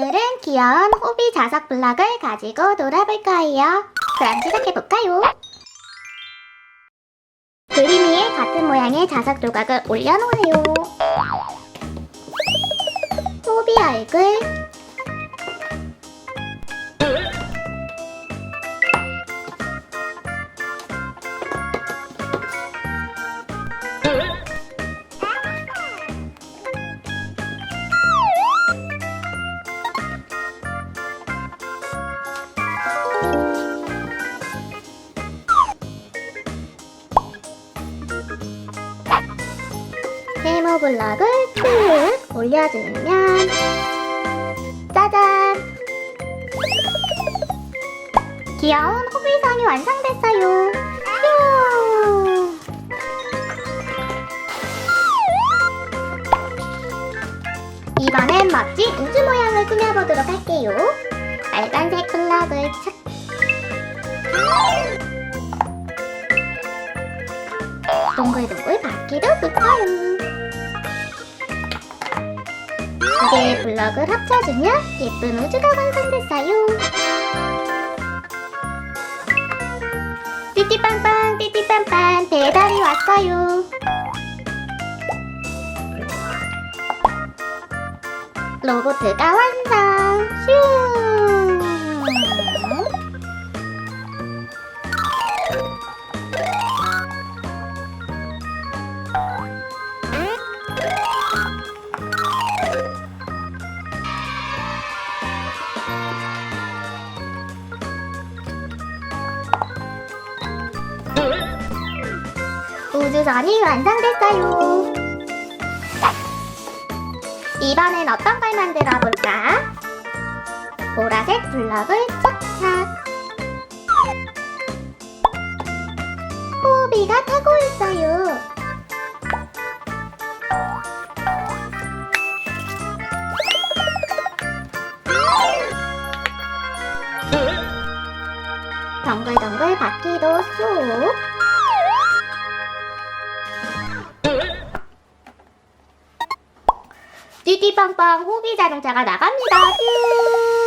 오늘은 귀여운 호비 자석 블럭을 가지고 놀아볼 거예요. 그럼 시작해볼까요? 그림 위에 같은 모양의 자석 조각을 올려놓아요. 호비 얼굴, 네모 블럭을 쭉 올려주면 짜잔! 귀여운 호비상이 완성됐어요. 휴! 이번엔 멋진 우주 모양을 꾸며보도록 할게요. 빨간색 블럭을 착 동글동글 바퀴도 붙어요. 블럭을 합쳐주면 예쁜 우주가 완성됐어요. 띠띠빵빵 띠띠빵빵 배달이 왔어요. 로봇가 완성. 슈. 우주선이 완성됐어요. 이번엔 어떤 걸 만들어 볼까? 보라색 블럭을 착착. 호비가 덩글덩글 바퀴도 쏙. 띠띠빵빵 호비 자동차가 나갑니다. 뀨.